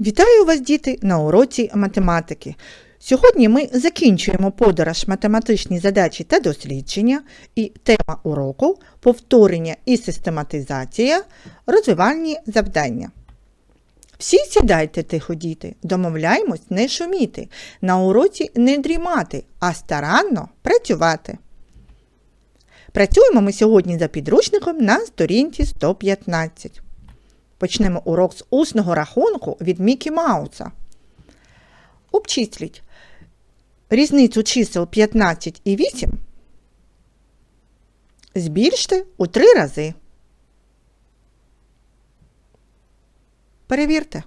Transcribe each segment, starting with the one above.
Вітаю вас, діти, на уроці математики. Сьогодні ми закінчуємо подорож математичні задачі та дослідження, і тема уроку повторення і систематизація, розвивальні завдання. Всі сідайте тихо, діти, домовляємось не шуміти, на уроці не дрімати, а старанно працювати. Працюємо ми сьогодні за підручником на сторінці 115. Почнемо урок з усного рахунку від Мікі Мауса. Обчисліть різницю чисел 15 і 8 збільште у три рази. Перевірте.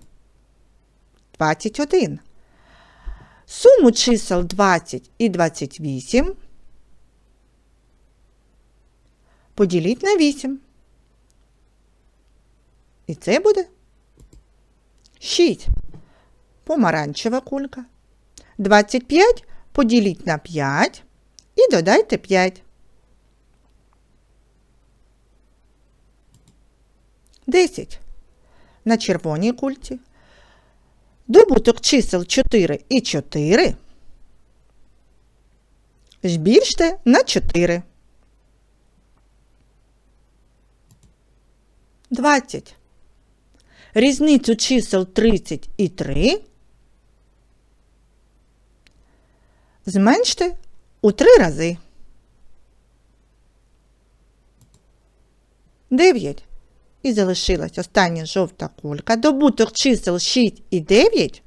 21. Суму чисел 20 і 28 поділіть на 8. І це буде 6. Помаранчева кулька. 25 поділіть на 5 і додайте 5. 10. На червоній кульці. Добуток чисел 4 і 4 збільште на 4. 20. Різницю чисел 30 і 3 зменште у 3 рази. 9. І залишилась остання жовта кулька. Добуток чисел 6 і 9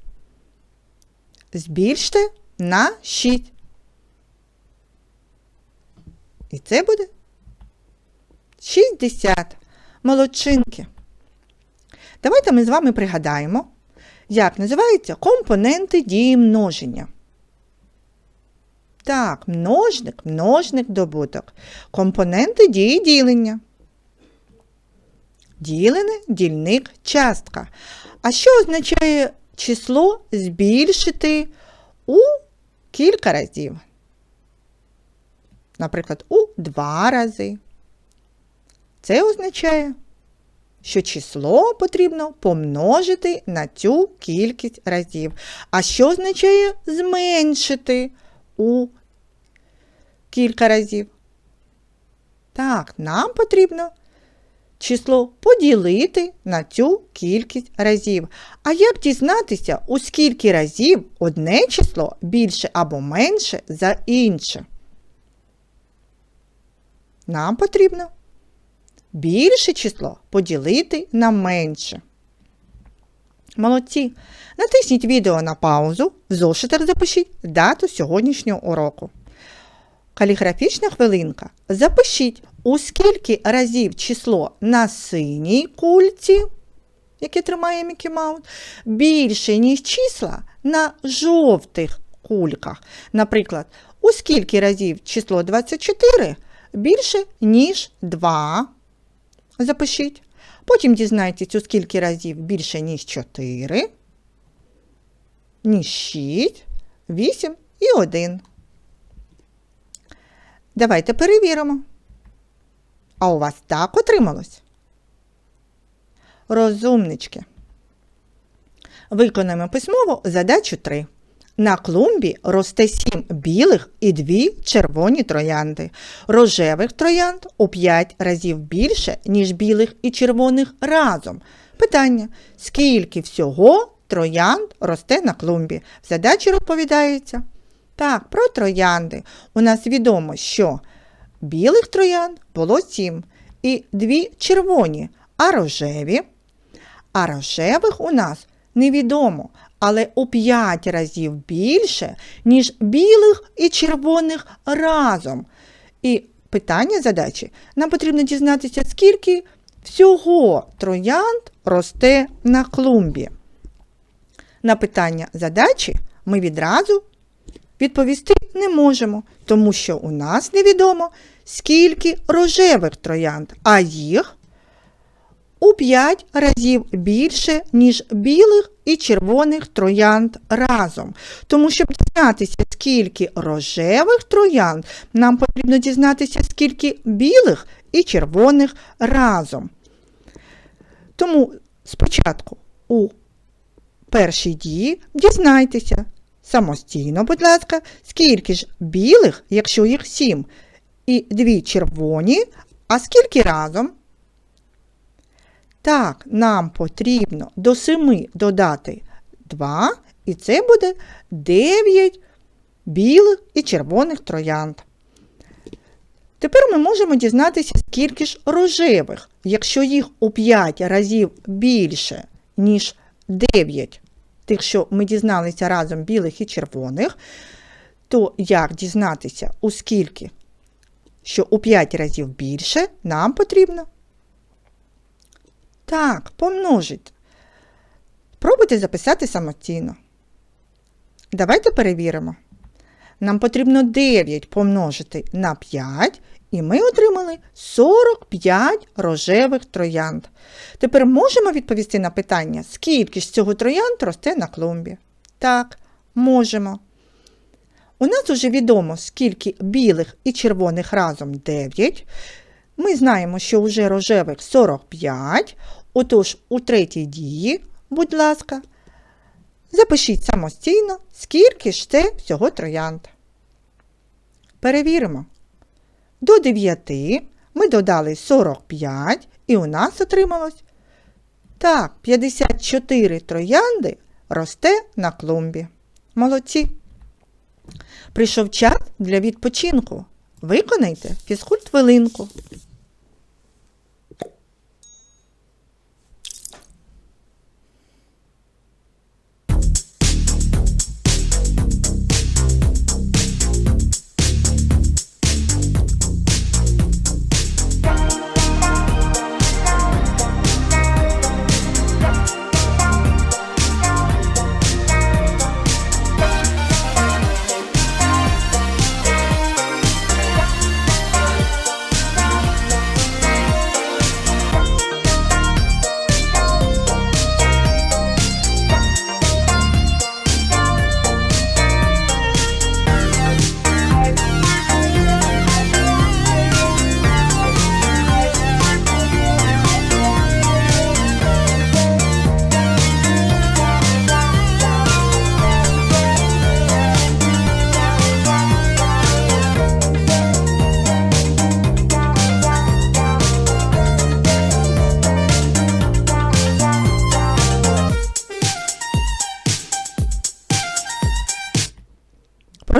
збільште на 6. І це буде 60. Молодчинки. Давайте ми з вами пригадаємо, як називаються компоненти дії множення. Так, множник, множник, добуток. Компоненти дії ділення. Ділене, дільник, частка. А що означає число збільшити у кілька разів? Наприклад, у два рази. Це означає, що число потрібно помножити на цю кількість разів. А що означає зменшити у кілька разів? Так, нам потрібно число поділити на цю кількість разів. А як дізнатися, у скільки разів одне число більше або менше за інше? Нам потрібно більше число поділити на менше. Молодці. Натисніть відео на паузу, в зошитах запишіть дату сьогоднішнього уроку. Каліграфічна хвилинка. Запишіть, у скільки разів число на синій кульці, яке тримає Мікі Маус, більше, ніж числа на жовтих кульках. Наприклад, у скільки разів число 24 більше, ніж 2 запишіть. Потім дізнайтесь, у скільки разів більше, ніж 4, ніж 6, 8 і 1. Давайте перевіримо. А у вас так отрималось? Розумнички. Виконаємо письмово задачу 3. На клумбі росте сім білих і дві червоні троянди. Рожевих троянд у 5 разів більше, ніж білих і червоних разом. Питання: скільки всього троянд росте на клумбі? В задачі розповідається. Так, про троянди. У нас відомо, що білих троянд було 7 і дві червоні, а рожеві. А рожевих у нас невідомо, але у 5 разів більше, ніж білих і червоних разом. І питання задачі нам потрібно дізнатися, скільки всього троянд росте на клумбі. На питання задачі ми відразу відповісти не можемо, тому що у нас невідомо, скільки рожевих троянд, а їх у 5 разів більше, ніж білих і червоних троянд разом. Тому, щоб дізнатися, скільки рожевих троянд, нам потрібно дізнатися, скільки білих і червоних разом. Тому спочатку у першій дії дізнайтеся. Самостійно, будь ласка, скільки ж білих, якщо їх сім, і дві червоні, а скільки разом? Так, нам потрібно до семи додати 2, і це буде 9 білих і червоних троянд. Тепер ми можемо дізнатися, скільки ж рожевих, якщо їх у 5 разів більше, ніж 9 тих, що ми дізналися разом білих і червоних, то як дізнатися, у скільки, що у 5 разів більше, нам потрібно. Так, помножити. Пробуйте записати самостійно. Давайте перевіримо. Нам потрібно 9 помножити на 5, і ми отримали 45 рожевих троянд. Тепер можемо відповісти на питання, скільки ж цього троянд росте на клумбі? Так, можемо. У нас уже відомо, скільки білих і червоних разом 9. Ми знаємо, що вже рожевих 45. Отож, у третій дії, будь ласка, запишіть самостійно, скільки ж це всього троянд. Перевіримо. До 9 ми додали 45, і у нас отрималось. Так, 54 троянди росте на клумбі. Молодці. Прийшов час для відпочинку. Виконайте фізкульт хвилинку.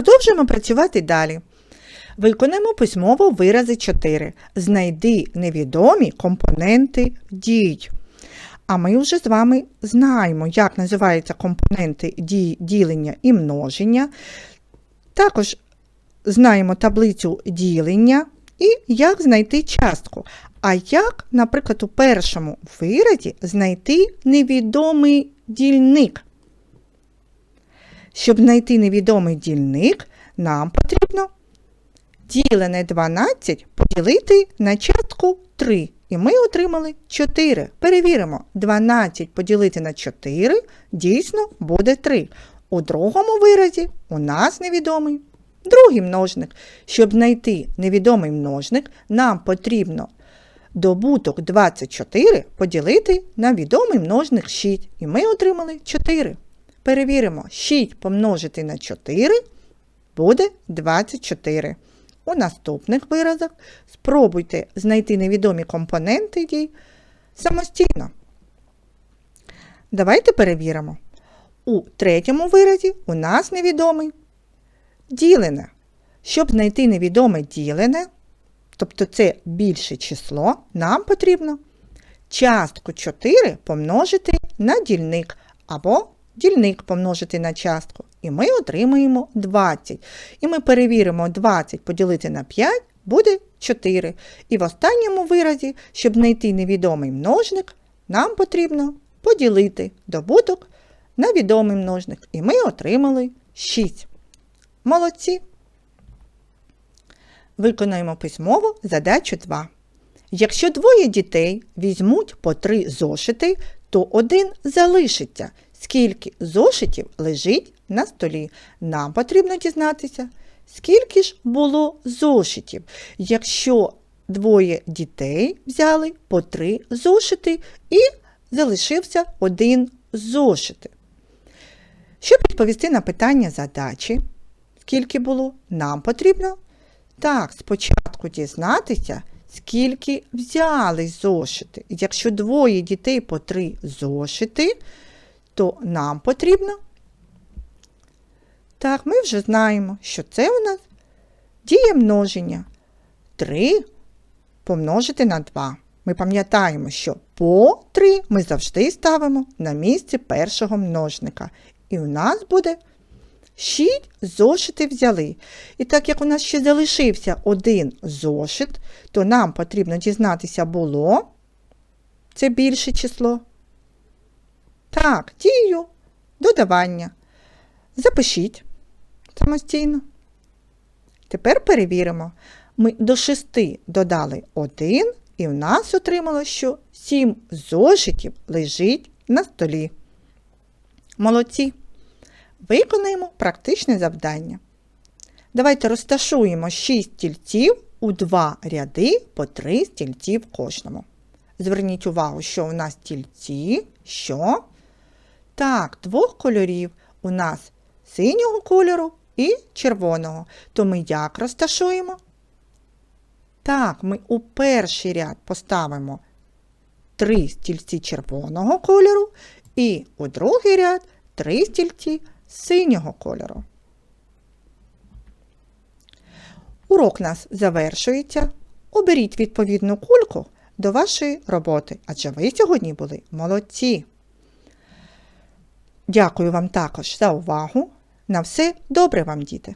Продовжуємо працювати далі. Виконаємо письмово вирази 4. Знайди невідомі компоненти дій. А ми вже з вами знаємо, як називаються компоненти дій, ділення і множення. Також знаємо таблицю ділення і як знайти частку. А як, наприклад, у першому виразі знайти невідомий дільник. Щоб знайти невідомий дільник, нам потрібно ділене 12 поділити на частку 3. І ми отримали 4. Перевіримо, 12 поділити на 4 дійсно буде 3. У другому виразі у нас невідомий другий множник. Щоб знайти невідомий множник, нам потрібно добуток 24 поділити на відомий множник 6. І ми отримали 4. Перевіримо, 6 помножити на 4 буде 24. У наступних виразах спробуйте знайти невідомі компоненти дій самостійно. Давайте перевіримо. У третьому виразі у нас невідомий ділене. Щоб знайти невідоме ділене, тобто це більше число, нам потрібно частку 4 помножити на дільник або дільник помножити на частку. І ми отримаємо 20. І ми перевіримо 20 поділити на 5 буде 4. І в останньому виразі, щоб знайти невідомий множник, нам потрібно поділити добуток на відомий множник. І ми отримали 6. Молодці. Виконаємо письмово задачу 2. Якщо двоє дітей візьмуть по три зошити, то один залишиться. Скільки зошитів лежить на столі? Нам потрібно дізнатися, скільки ж було зошитів, якщо двоє дітей взяли по три зошити і залишився один зошит. Щоб відповісти на питання задачі, скільки було, нам потрібно так, спочатку дізнатися, скільки взяли зошити. Якщо двоє дітей по три зошити, то нам потрібно. Так, ми вже знаємо, що це у нас діє множення. 3 помножити на 2. Ми пам'ятаємо, що по 3 ми завжди ставимо на місце першого множника. І у нас буде 6 зошити взяли. І так як у нас ще залишився один зошит, то нам потрібно дізнатися було. Це більше число. Так, дію додавання. Запишіть самостійно. Тепер перевіримо. Ми до 6 додали 1, і в нас отримало, що 7 зошитів лежить на столі. Молодці! Виконаємо практичне завдання. Давайте розташуємо 6 стільців у 2 ряди по 3 стільці в кожному. Зверніть увагу, що у нас стільці, що? Так, двох кольорів у нас синього кольору і червоного. То ми як розташуємо? Так, ми у перший ряд поставимо три стільці червоного кольору і у другий ряд три стільці синього кольору. Урок нас завершується. Оберіть відповідну кульку до вашої роботи, адже ви сьогодні були молодці. Дякую вам також за увагу. На все добре вам, діти!